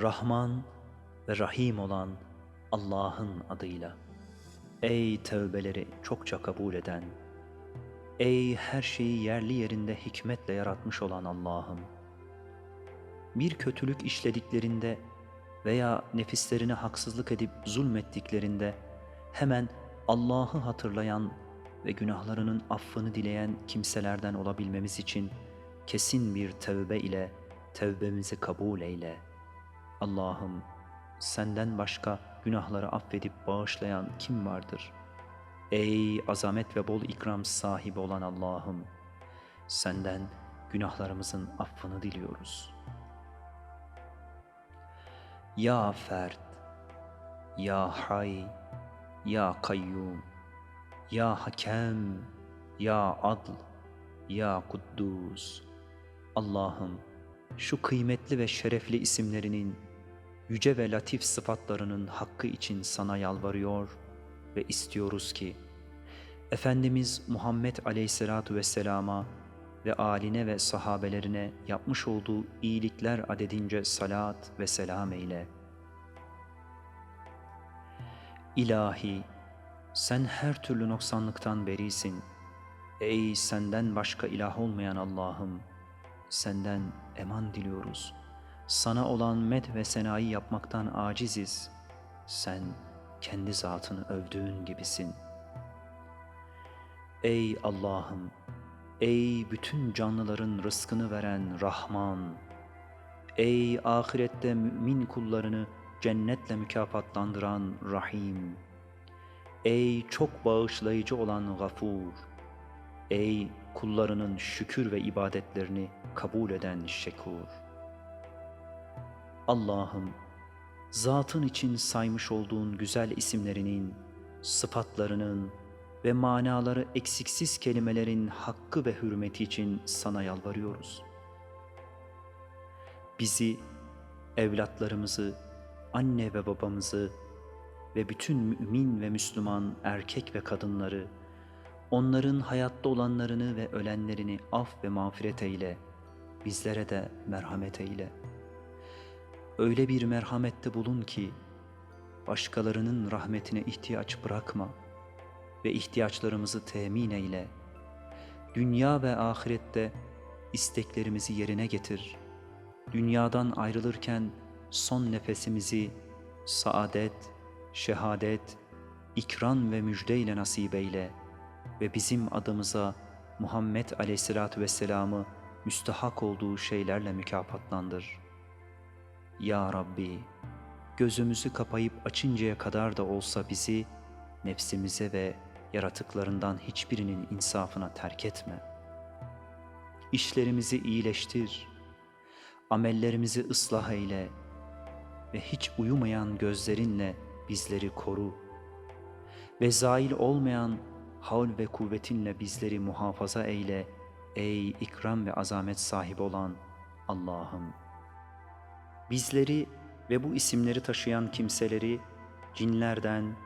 Rahman ve Rahim olan Allah'ın adıyla. Ey tövbeleri çokça kabul eden, ey her şeyi yerli yerinde hikmetle yaratmış olan Allah'ım. Bir kötülük işlediklerinde veya nefislerine haksızlık edip zulmettiklerinde hemen Allah'ı hatırlayan ve günahlarının affını dileyen kimselerden olabilmemiz için kesin bir tövbe ile tövbemizi kabul eyle. Allah'ım senden başka günahları affedip bağışlayan kim vardır? Ey azamet ve bol ikram sahibi olan Allah'ım senden günahlarımızın affını diliyoruz. Ya Fert, Ya Hay, Ya Kayyum, Ya Hakem, Ya Adl, Ya Kuddus. Allah'ım şu kıymetli ve şerefli isimlerinin yüce ve latif sıfatlarının hakkı için sana yalvarıyor ve istiyoruz ki Efendimiz Muhammed Aleyhisselatu Vesselam'a ve aline ve sahabelerine yapmış olduğu iyilikler adedince salat ve selam eyle. İlahi, sen her türlü noksanlıktan berisin. Ey senden başka ilah olmayan Allah'ım, senden eman diliyoruz. Sana olan med ve senayı yapmaktan aciziz. Sen kendi zatını övdüğün gibisin. Ey Allah'ım, ey bütün canlıların rızkını veren Rahman, ey ahirette mümin kullarını cennetle mükafatlandıran Rahim, ey çok bağışlayıcı olan Gafur, ey kullarının şükür ve ibadetlerini kabul eden Şekur. Allah'ım, zatın için saymış olduğun güzel isimlerinin, sıfatlarının ve manaları eksiksiz kelimelerin hakkı ve hürmeti için sana yalvarıyoruz. Bizi, evlatlarımızı, anne ve babamızı ve bütün mümin ve Müslüman erkek ve kadınları, onların hayatta olanlarını ve ölenlerini af ve mağfiret eyle, bizlere de merhamet eyle. Öyle bir merhamette bulun ki, başkalarının rahmetine ihtiyaç bırakma ve ihtiyaçlarımızı temin eyle. Dünya ve ahirette isteklerimizi yerine getir. Dünyadan ayrılırken son nefesimizi saadet, şehadet, ikram ve müjdeyle nasip eyle ve bizim adımıza Muhammed Aleyhisselatü Vesselam'ı müstahak olduğu şeylerle mükafatlandır. Ya Rabbi, gözümüzü kapayıp açıncaya kadar da olsa bizi nefsimize ve yaratıklarından hiçbirinin insafına terk etme. İşlerimizi iyileştir, amellerimizi ıslah eyle ve hiç uyumayan gözlerinle bizleri koru ve zail olmayan havl ve kuvvetinle bizleri muhafaza eyle ey ikram ve azamet sahibi olan Allah'ım. Bizleri ve bu isimleri taşıyan kimseleri cinlerden,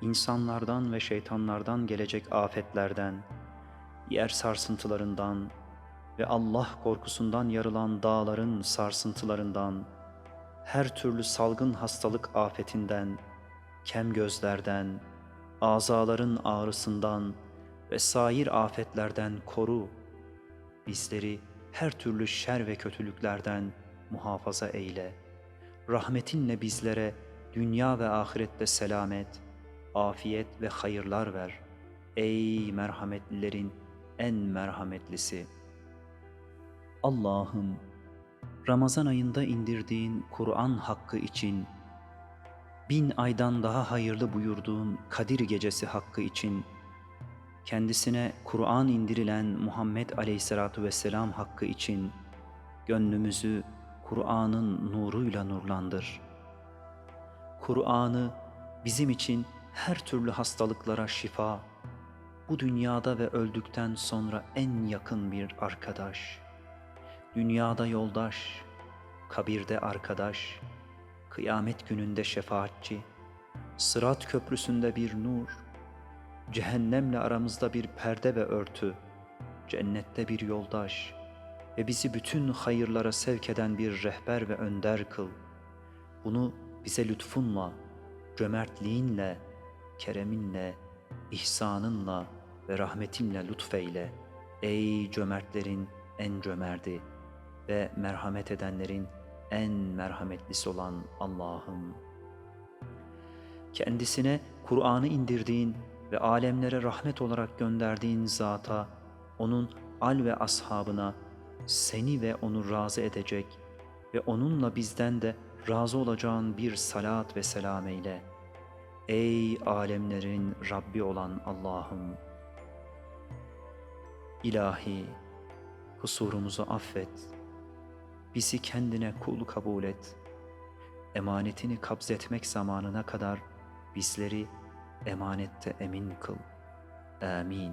insanlardan ve şeytanlardan gelecek afetlerden, yer sarsıntılarından ve Allah korkusundan yarılan dağların sarsıntılarından, her türlü salgın hastalık afetinden, kem gözlerden, azaların ağrısından ve sair afetlerden koru. Bizleri her türlü şer ve kötülüklerden muhafaza eyle. Rahmetinle bizlere dünya ve ahirette selamet, afiyet ve hayırlar ver. Ey merhametlilerin en merhametlisi. Allah'ım, Ramazan ayında indirdiğin Kur'an hakkı için, bin aydan daha hayırlı buyurduğun Kadir gecesi hakkı için, kendisine Kur'an indirilen Muhammed Aleyhisselatu Vesselam hakkı için, gönlümüzü Kur'an'ın nuruyla nurlandır. Kur'an'ı bizim için her türlü hastalıklara şifa, bu dünyada ve öldükten sonra en yakın bir arkadaş. Dünyada yoldaş, kabirde arkadaş, kıyamet gününde şefaatçi, sırat köprüsünde bir nur, cehennemle aramızda bir perde ve örtü, cennette bir yoldaş ve bizi bütün hayırlara sevk eden bir rehber ve önder kıl. Bunu bize lütfunla, cömertliğinle, kereminle, ihsanınla ve rahmetinle lütfeyle. Ey cömertlerin en cömerti ve merhamet edenlerin en merhametlisi olan Allah'ım. Kendisine Kur'an'ı indirdiğin ve alemlere rahmet olarak gönderdiğin zata, onun al ve ashabına seni ve onu razı edecek ve onunla bizden de razı olacağın bir salat ve selam eyle. Ey alemlerin Rabbi olan Allah'ım! İlahi, kusurumuzu affet, bizi kendine kul kabul et, emanetini kabzetmek zamanına kadar bizleri emanette emin kıl. Amin.